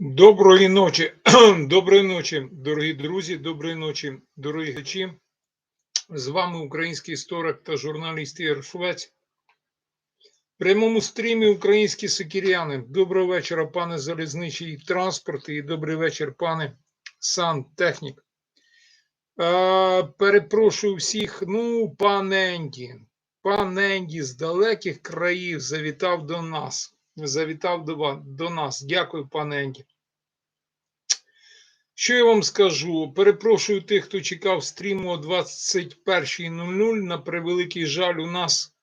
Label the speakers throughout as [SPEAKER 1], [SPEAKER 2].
[SPEAKER 1] Доброї ночі, доброї ночі, дорогі друзі, доброї ночі, дорогі глядачі. З вами український історик та журналіст Ігор Швець. В прямому стрімі українські сокіряни. Доброго вечора, пане залізничий транспорт, і добрий вечір, пане сантехнік. Е, перепрошую всіх. Ну, пан Енді, пан Енді з далеких країв завітав до нас. Завітав до, до нас. Дякую, пане Енді. Що я вам скажу? Перепрошую тих, хто чекав стріму о 21.00. На превеликий жаль, у нас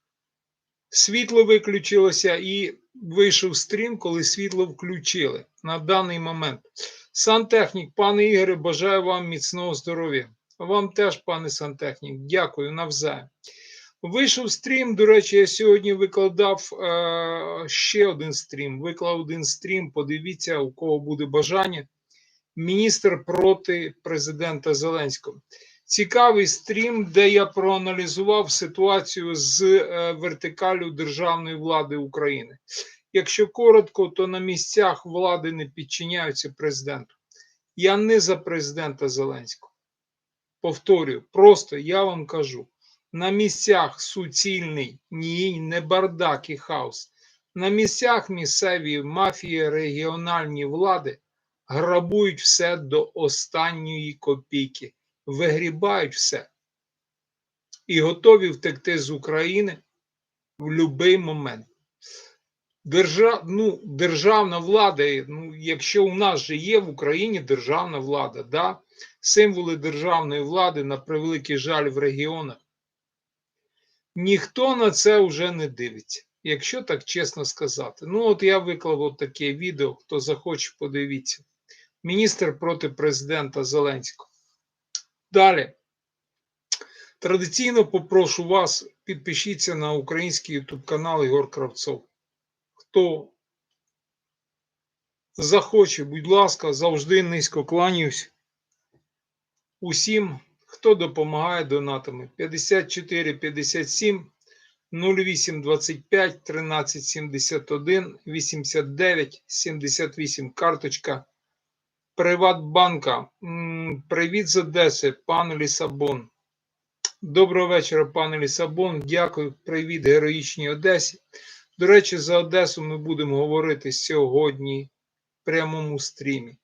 [SPEAKER 1] світло виключилося і вийшов стрім, коли світло включили на даний момент. Сантехнік, пане Ігоре, бажаю вам міцного здоров'я. Вам теж, пане сантехнік, дякую навзаєм. Вийшов стрім. До речі, я сьогодні викладав е, ще один стрім. Виклав один стрім. Подивіться, у кого буде бажання. Міністр проти президента Зеленського. Цікавий стрім, де я проаналізував ситуацію з е, вертикалю державної влади України. Якщо коротко, то на місцях влади не підчиняються президенту. Я не за президента Зеленського. Повторюю, просто я вам кажу: на місцях суцільний, ні, не бардак і хаос. На місцях місцеві мафії, регіональні влади грабують все до останньої копійки, вигрібають все і готові втекти з України в будь-який момент. Держав, ну, державна влада, ну, якщо у нас же є в Україні державна влада, да? символи державної влади, на превеликий жаль, в регіонах, ніхто на це вже не дивиться, якщо так чесно сказати. Ну, от я виклав от таке відео, хто захоче, подивіться. Міністр проти президента Зеленського. Далі. Традиційно попрошу вас, підпишіться на український YouTube канал Ігор Кравцов. Хто захоче, будь ласка, завжди низько кланяюсь. Усім, хто допомагає донатами. 54 57 08 25 13 71 89 78 карточка Приватбанка. Привіт з Одеси, пан Лісабон. Доброго вечора, пане Лісабон. Дякую. Привіт, героїчній Одесі. До речі, за Одесу ми будемо говорити сьогодні в прямому стрімі.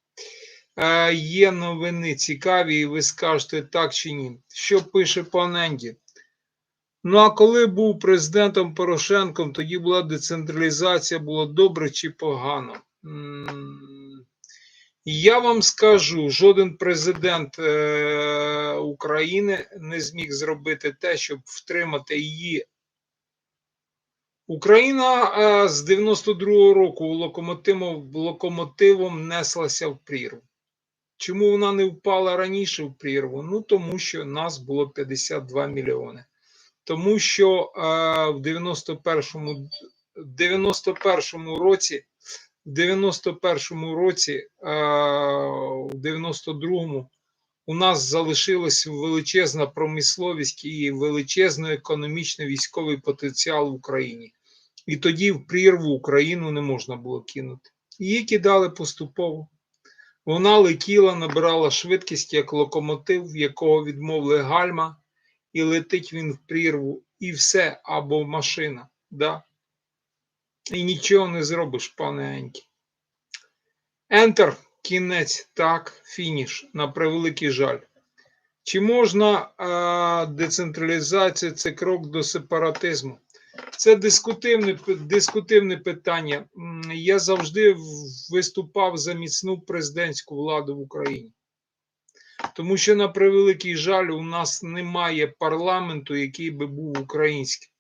[SPEAKER 1] Е, є новини цікаві, і ви скажете так чи ні. Що пише пан Енді? Ну, а коли був президентом Порошенком, тоді була децентралізація, було добре чи погано? М, Я вам скажу, жоден президент е, України не зміг зробити те, щоб втримати її. Україна е, з 92-го року локомотивом, локомотивом неслася в прірву. Чому вона не впала раніше в прірву? Ну тому що нас було 52 мільйони. Тому що е, в 91-му, в 91-му році в 91-му році, в 92-му, у нас залишилась величезна промисловість і величезний економічний військовий потенціал в Україні. І тоді в прірву Україну не можна було кинути. Її кидали поступово. Вона летіла, набирала швидкість як локомотив, якого відмовили гальма, і летить він в прірву, і все, або машина. Да? І нічого не зробиш, пане Енькі. Ентер, кінець, так, фініш, на превеликий жаль. Чи можна а, децентралізація це крок до сепаратизму? Це дискутивне, дискутивне питання. Я завжди виступав за міцну президентську владу в Україні. Тому що, на превеликий жаль, у нас немає парламенту, який би був українським.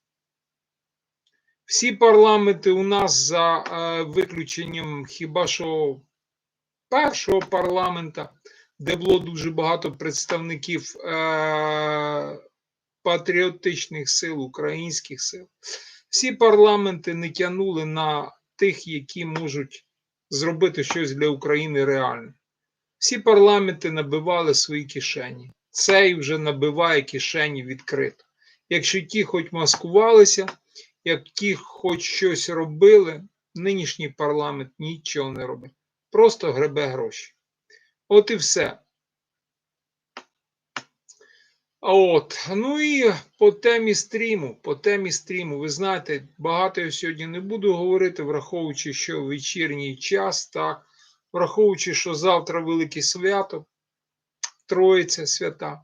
[SPEAKER 1] Всі парламенти у нас за е, виключенням хіба що першого парламента, де було дуже багато представників е, патріотичних сил, українських сил. Всі парламенти не тягнули на тих, які можуть зробити щось для України реальне. Всі парламенти набивали свої кишені. Цей вже набиває кишені відкрито. Якщо ті хоч маскувалися, як ті хоч щось робили, нинішній парламент нічого не робить. просто гребе гроші. От і все. От, ну і по темі стріму, по темі стріму, ви знаєте, багато я сьогодні не буду говорити, враховуючи, що вечірній час, так, враховуючи, що завтра велике свято, Троїця свята.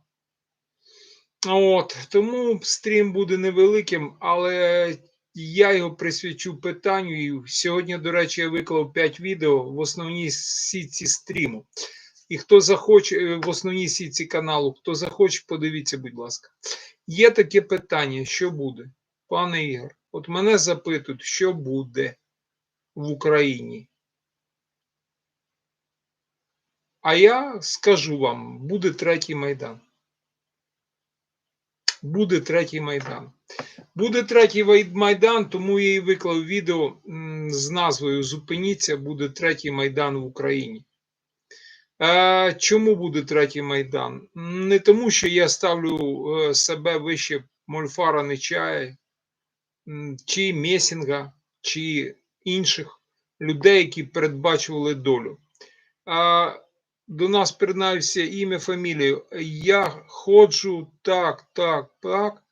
[SPEAKER 1] От, тому стрім буде невеликим, але я його присвячу питанню. І сьогодні, до речі, я виклав 5 відео в основній сітці стріму. І хто захоче в основній сітці каналу, хто захоче, подивіться, будь ласка. Є таке питання: що буде, пане Ігор? От мене запитують, що буде в Україні. А я скажу вам: буде третій майдан. Буде третій майдан. Буде третій майдан, тому я і виклав відео з назвою Зупиніться, буде третій майдан в Україні. Е, чому буде третій майдан? Не тому, що я ставлю е, себе вище Мольфара Нечая, чи Месінга, чи інших людей, які передбачували долю. А до нас признався ім'я, фамілію. Я ходжу так, так, так.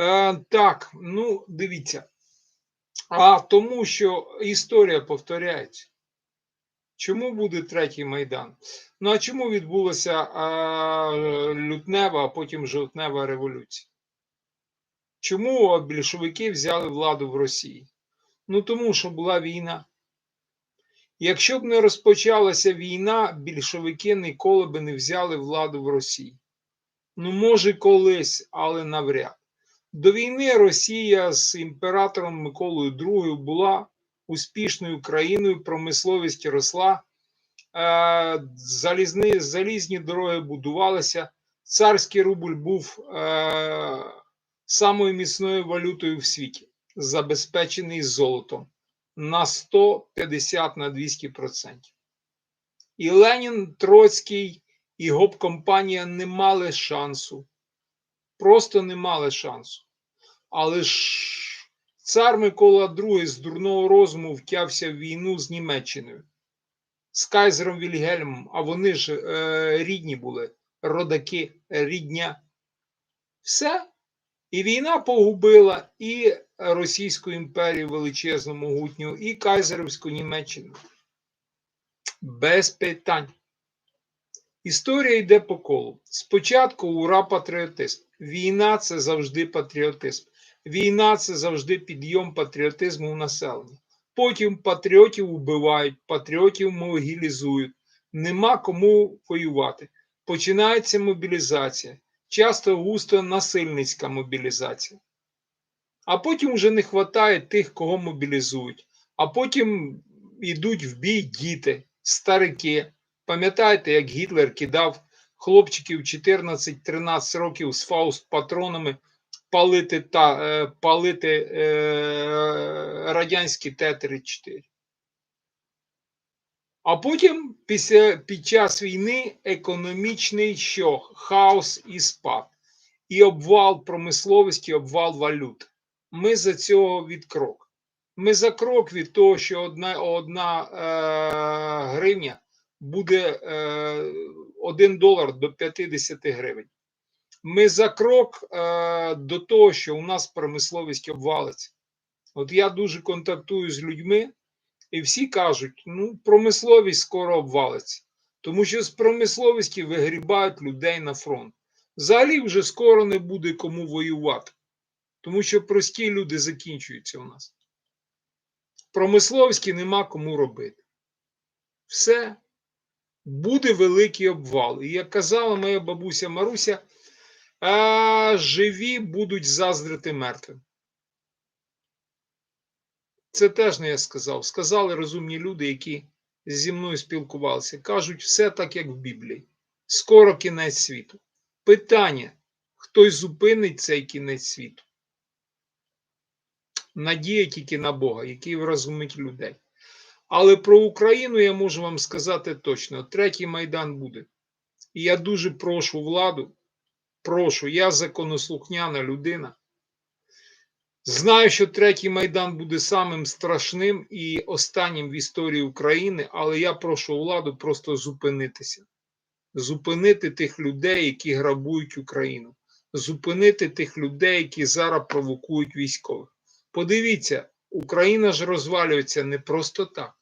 [SPEAKER 1] Е, так, ну, дивіться. А тому, що історія повторяється. Чому буде третій майдан? Ну а чому відбулася а, лютнева, а потім жовтнева революція? Чому більшовики взяли владу в Росії? Ну тому що була війна. Якщо б не розпочалася війна, більшовики ніколи б не взяли владу в Росії. Ну, може, колись, але навряд. До війни Росія з імператором Миколою II була успішною країною, промисловість росла, е, залізні, залізні дороги будувалися, царський рубль був е, самою міцною валютою в світі, забезпечений золотом на 150 на 200%. І Ленін, Троцький і гоп-компанія не мали шансу. Просто не мали шансу. Але ж цар Микола II з дурного розуму втявся в війну з Німеччиною, з Кайзером Вільгельмом, а вони ж е, рідні були, родаки, рідня. Все. І війна погубила і Російську імперію величезну могутню, і Кайзерівську Німеччину. Без питань. Історія йде по колу. Спочатку ура патріотизм. Війна це завжди патріотизм. Війна це завжди підйом патріотизму в населення. Потім патріотів вбивають, патріотів могілізують. Нема кому воювати. Починається мобілізація. Часто густо насильницька мобілізація. А потім вже не вистачає тих, кого мобілізують. А потім йдуть в бій діти, старики. Пам'ятаєте, як Гітлер кидав хлопчиків 14-13 років з фауст патронами палити та е, палити е, радянські Т-34. А потім, після, під час війни, економічний що? Хаос і спад, і обвал промисловості, обвал валют. Ми за цього від крок. Ми за крок від того, що одна одна е, гривня буде е, 1 долар до 50 гривень. Ми за крок е, до того, що у нас промисловість обвалиться. От я дуже контактую з людьми, і всі кажуть, ну, промисловість скоро обвалиться, тому що з промисловості вигрібають людей на фронт. Взагалі вже скоро не буде кому воювати, тому що прості люди закінчуються у нас. Промисловські нема кому робити. Все буде великий обвал. І як казала моя бабуся Маруся, а живі будуть заздрити мертвим. Це теж не я сказав. Сказали розумні люди, які зі мною спілкувалися. Кажуть, все так, як в Біблії. Скоро кінець світу. Питання: хтось зупинить цей кінець світу? Надія тільки на Бога, який вразумить людей. Але про Україну я можу вам сказати точно: третій майдан буде. І я дуже прошу владу, прошу, я законослухняна людина. Знаю, що третій майдан буде самим страшним і останнім в історії України, але я прошу владу просто зупинитися, зупинити тих людей, які грабують Україну, зупинити тих людей, які зараз провокують військових. Подивіться, Україна ж розвалюється не просто так.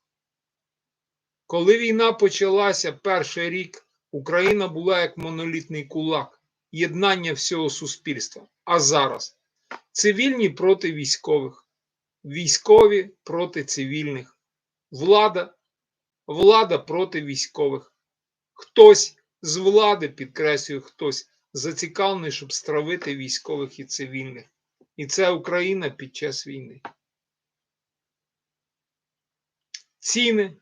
[SPEAKER 1] Коли війна почалася перший рік, Україна була як монолітний кулак, єднання всього суспільства. А зараз цивільні проти військових, військові проти цивільних, влада, влада проти військових. Хтось з влади, підкреслюю, хтось зацікавлений, щоб стравити військових і цивільних. І це Україна під час війни. Ціни,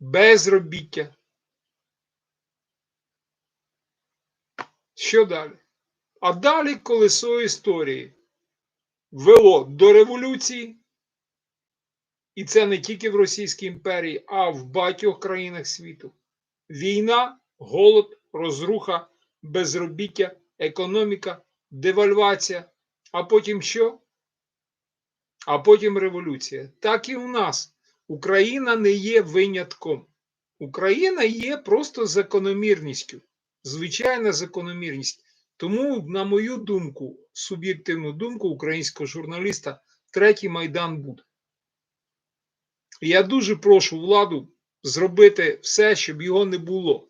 [SPEAKER 1] безробіття. Що далі? А далі колесо історії вело до революції, і це не тільки в Російській імперії, а в багатьох країнах світу. Війна, голод, розруха, безробіття, економіка, девальвація. А потім що? А потім революція. Так і у нас. Україна не є винятком. Україна є просто закономірністю. Звичайна закономірність. Тому, на мою думку, суб'єктивну думку українського журналіста, третій майдан буде. Я дуже прошу владу зробити все, щоб його не було.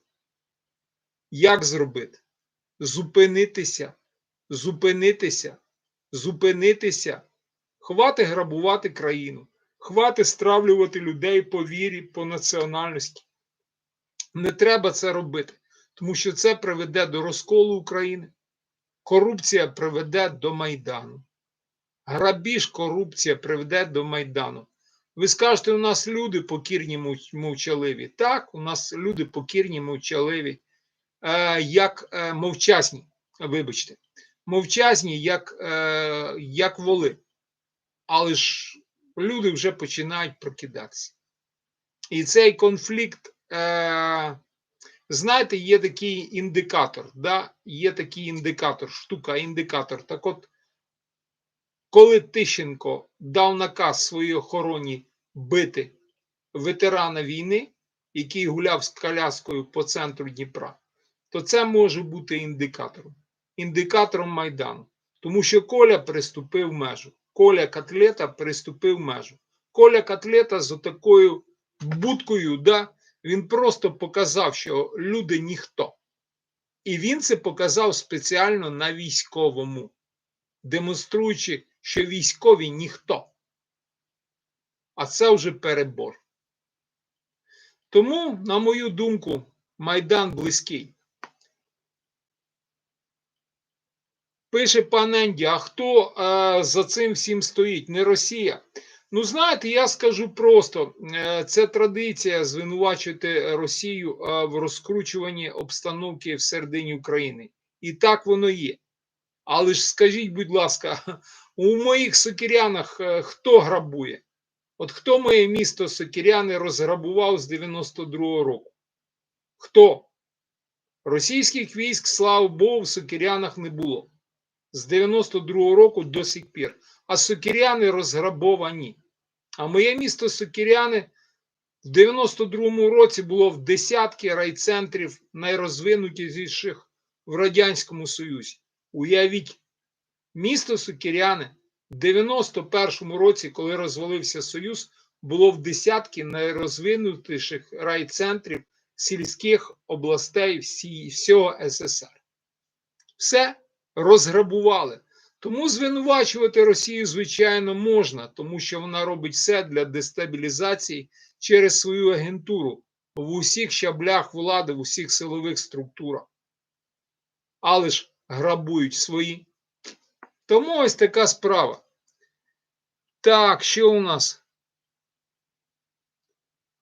[SPEAKER 1] Як зробити? Зупинитися, зупинитися, зупинитися, хвати грабувати країну, хвати стравлювати людей по вірі, по національності. Не треба це робити, тому що це приведе до розколу України. Корупція приведе до Майдану. Грабіж, корупція приведе до Майдану. Ви скажете, у нас люди покірні мовчаливі. Так, у нас люди покірні мовчаливі, е, як е, мовчазні, вибачте, мовчазні, як, е, як воли. Але ж люди вже починають прокидатися. І цей конфлікт. Е, Знаєте, є такий індикатор, да? є такий індикатор, штука, індикатор. Так от, коли Тищенко дав наказ своїй охороні бити ветерана війни, який гуляв з коляскою по центру Дніпра, то це може бути індикатором. Індикатором Майдану. Тому що Коля приступив межу. Коля Котлета приступив межу. Коля Котлета з отакою будкою, да, він просто показав, що люди ніхто. І він це показав спеціально на військовому, демонструючи, що військові ніхто. А це вже перебор. Тому, на мою думку, Майдан близький. Пише пан Енді, а хто е, за цим всім стоїть? Не Росія. Ну, знаєте, я скажу просто: це традиція звинувачувати Росію в розкручуванні обстановки в середині України. І так воно є. Але ж скажіть, будь ласка, у моїх сокирянах е, хто грабує? От хто моє місто Сокиряни розграбував з 92-го року? Хто? Російських військ, слава Богу, в Сокирянах не було. З 92-го року до сих пір. А Сокиряни розграбовані. А моє місто Сокиряни в 92-му році було в десятки райцентрів найрозвинутіших в Радянському Союзі. Уявіть, місто Сокиряни в 91-му році, коли розвалився Союз, було в десятки найрозвинутіших райцентрів сільських областей всі, всього СССР. Все розграбували. Тому звинувачувати Росію, звичайно, можна, тому що вона робить все для дестабілізації через свою агентуру в усіх щаблях влади, в усіх силових структурах. Але ж грабують свої. Тому ось така справа. Так, що у нас?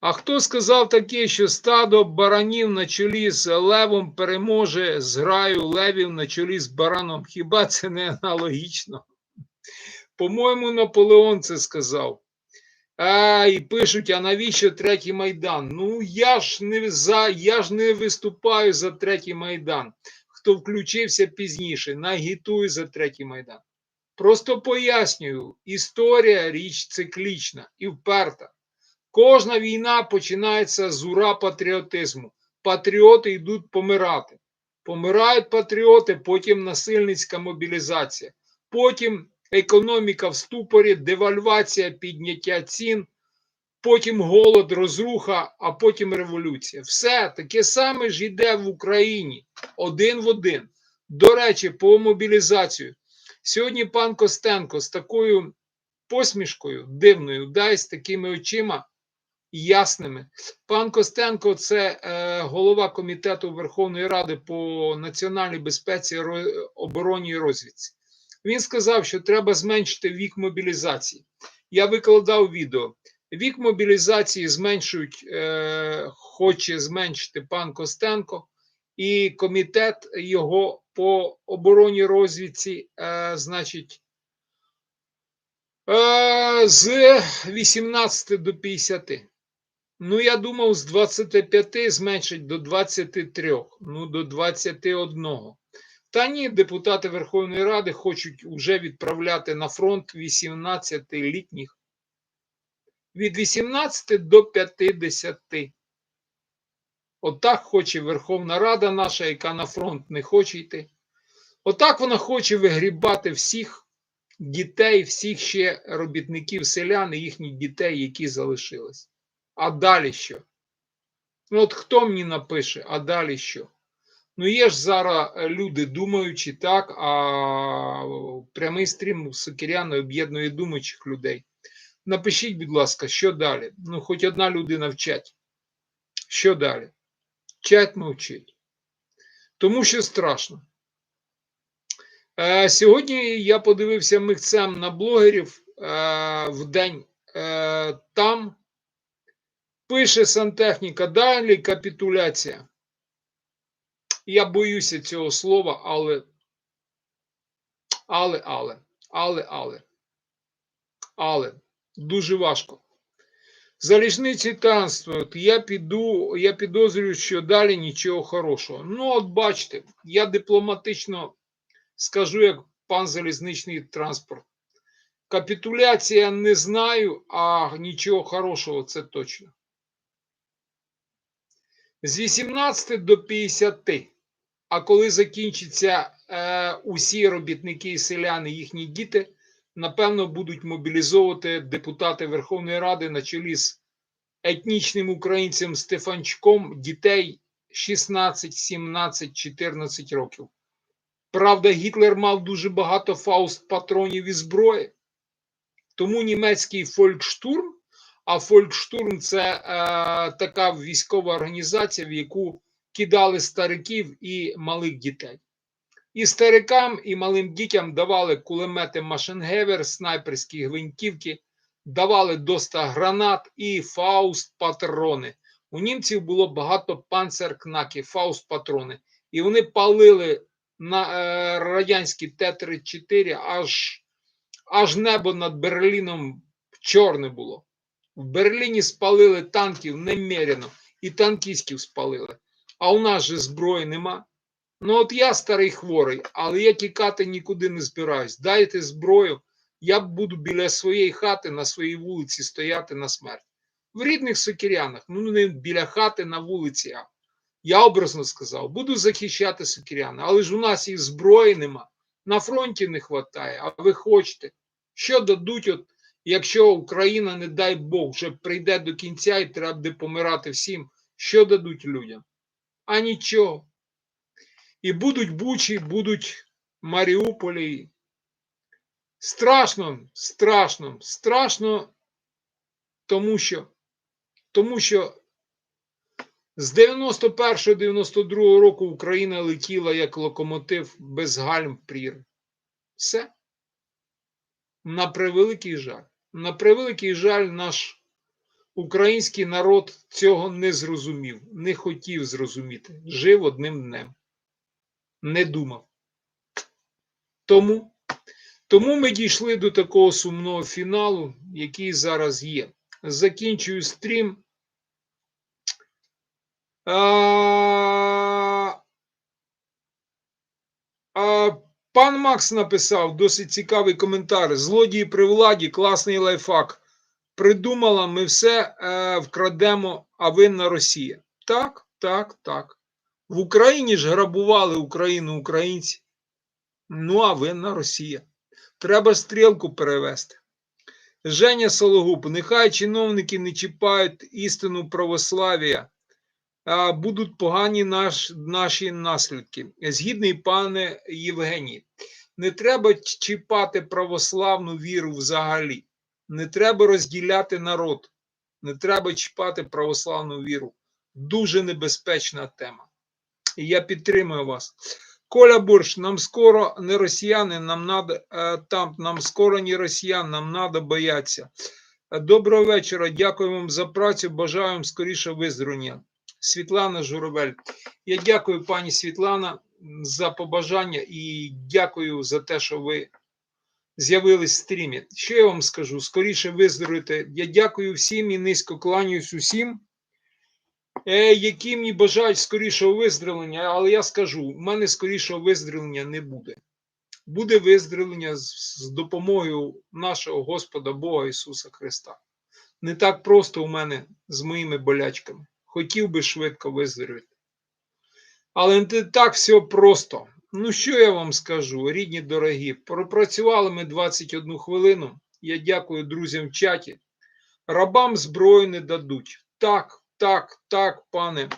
[SPEAKER 1] А хто сказав таке, що стадо баранів на чолі з левом переможе зграю левів на чолі з бараном? Хіба це не аналогічно? По-моєму, Наполеон це сказав. А, І пишуть: а навіщо третій майдан? Ну, я ж не за, я ж не виступаю за третій майдан. Хто включився пізніше, нагітую за третій майдан. Просто пояснюю, історія річ циклічна і вперта. Кожна війна починається з ура патріотизму. Патріоти йдуть помирати. Помирають патріоти, потім насильницька мобілізація, потім економіка в ступорі, девальвація, підняття цін, потім голод, розруха, а потім революція. Все таке саме ж йде в Україні один в один. До речі, по мобілізацію. Сьогодні пан Костенко з такою посмішкою дивною, дай з такими очима ясними. Пан Костенко це е, голова комітету Верховної Ради по національній безпеці, ро- обороні і розвідці. Він сказав, що треба зменшити вік мобілізації. Я викладав відео. Вік мобілізації зменшують, е, хоче зменшити пан Костенко, і комітет його по обороні розвідці, е, значить, е, з 18 до 50. Ну, я думав, з 25 зменшить до 23, ну до 21. Та ні, депутати Верховної Ради хочуть вже відправляти на фронт 18-літніх. Від 18 до 50. Отак хоче Верховна Рада наша, яка на фронт не хоче йти. Отак вона хоче вигрібати всіх дітей, всіх ще робітників селян і їхніх дітей, які залишились. А далі що? Ну, от хто мені напише, а далі що? Ну, є ж зараз е, люди думаючі, так, а прямий стрім Сокиряни об'єднує думаючих людей. Напишіть, будь ласка, що далі? Ну, хоч одна людина вчать. Що далі? Вчать мовчить. Тому що страшно. Е, сьогодні я подивився михцем на блогерів е, в день е, там. Пише сантехніка, далі капітуляція. Я боюся цього слова, але, але, але, але, але, але, дуже важко. Заліжниці транспорт, я піду, я підозрюю, що далі нічого хорошого. Ну, от бачите, я дипломатично скажу, як пан залізничний транспорт. Капітуляція не знаю, а нічого хорошого це точно. З 18 до 50. А коли закінчаться е, усі робітники і селяни, їхні діти, напевно, будуть мобілізовувати депутати Верховної Ради на чолі з етнічним українцем Стефанчуком дітей 16, 17, 14 років. Правда, Гітлер мав дуже багато фауст патронів і зброї, тому німецький фолькштурм, а фолькштурм це е, така військова організація, в яку кидали стариків і малих дітей. І старикам, і малим дітям давали кулемети Машенгевер, снайперські гвинтівки, давали доста гранат і фауст патрони. У німців було багато панцеркнаки, фауст патрони. І вони палили на е, радянські Т-34, аж, аж небо над Берліном чорне було. В Берліні спалили танків немерено, і танкістів спалили. А у нас же зброї нема. Ну, от я старий хворий, але я тікати нікуди не збираюсь. Дайте зброю, я буду біля своєї хати на своїй вулиці стояти на смерть. В рідних сокирянах, ну не біля хати на вулиці. а Я образно сказав, буду захищати сокиряни, але ж у нас і зброї нема. На фронті не вистачає, а ви хочете. Що дадуть, от, якщо Україна, не дай Бог, вже прийде до кінця і треба буде помирати всім, що дадуть людям? А нічого. І будуть Бучі, будуть Маріуполі. Страшно, страшно, страшно, тому що, тому що з 91-92 року Україна летіла як локомотив без гальм прір. Все. На превеликий жаль. На превеликий жаль, наш український народ цього не зрозумів, не хотів зрозуміти. Жив одним днем. Не думав. Тому, тому ми дійшли до такого сумного фіналу, який зараз є. Закінчую стрім. А, а, Пан Макс написав досить цікавий коментар. Злодії при владі, класний лайфхак. Придумала, ми все е, вкрадемо, а винна Росія. Так, так, так. В Україні ж грабували Україну українці. Ну, а винна Росія. Треба стрілку перевести. Женя Сологуб, нехай чиновники не чіпають істину православ'я, будуть погані наш, наші наслідки. Згідний пане Євгеній, не треба чіпати православну віру взагалі. Не треба розділяти народ, не треба чіпати православну віру. Дуже небезпечна тема. І я підтримую вас. Коля Бурш, нам скоро не росіяни, нам надо е, там, нам скоро не росіян, нам надо боятися. Доброго вечора, дякую вам за працю. Бажаю вам скоріше виздоровлення. Світлана Журавель. Я дякую, пані Світлана, за побажання і дякую за те, що ви з'явились в стрімі. Що я вам скажу? Скоріше виздоровіте. Я дякую всім і низько кланяюсь усім, е, які мені бажають скорішого виздоровлення, але я скажу: у мене скорішого виздоровлення не буде. Буде виздоровлення з допомогою нашого Господа Бога Ісуса Христа. Не так просто у мене з моїми болячками. Хотів би швидко виздоровіти. Але не так все просто. Ну, що я вам скажу, рідні дорогі, пропрацювали ми 21 хвилину. Я дякую друзям в чаті. Рабам зброю не дадуть. Так, так, так, пане.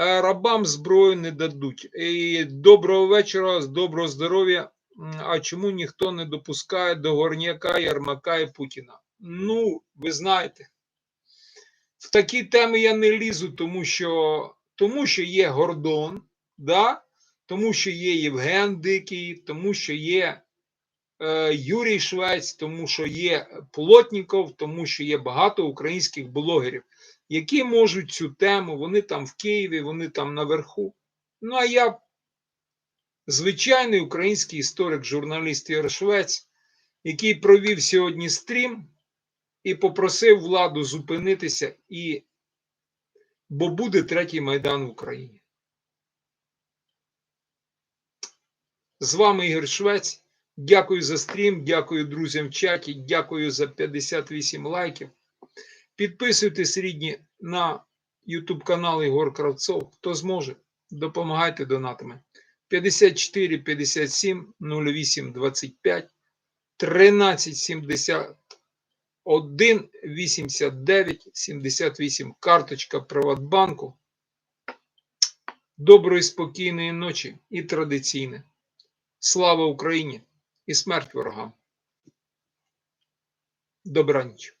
[SPEAKER 1] Е, Рабам зброю не дадуть. І доброго вечора, доброго здоров'я. А чому ніхто не допускає до Горняка, Ярмака і Путіна? Ну, ви знаєте, в такі теми я не лізу, тому що, тому що є Гордон, да? тому що є Євген Дикий, тому що є е, Юрій Швець, тому що є Плотніков, тому що є багато українських блогерів, які можуть цю тему, вони там в Києві, вони там наверху. Ну, а я звичайний український історик, журналіст Ігор Швець, який провів сьогодні стрім і попросив владу зупинитися, і... бо буде третій майдан в Україні. З вами Ігор Швець. Дякую за стрім, дякую друзям в чаті, дякую за 58 лайків. Підписуйтесь, рідні, на YouTube канал Ігор Кравцов. Хто зможе, допомагайте донатами. 54 57 08 25 13 71 89 78. Карточка Приватбанку. Доброї, спокійної ночі і традиційне. Слава Україні і смерть ворогам. Добраніч.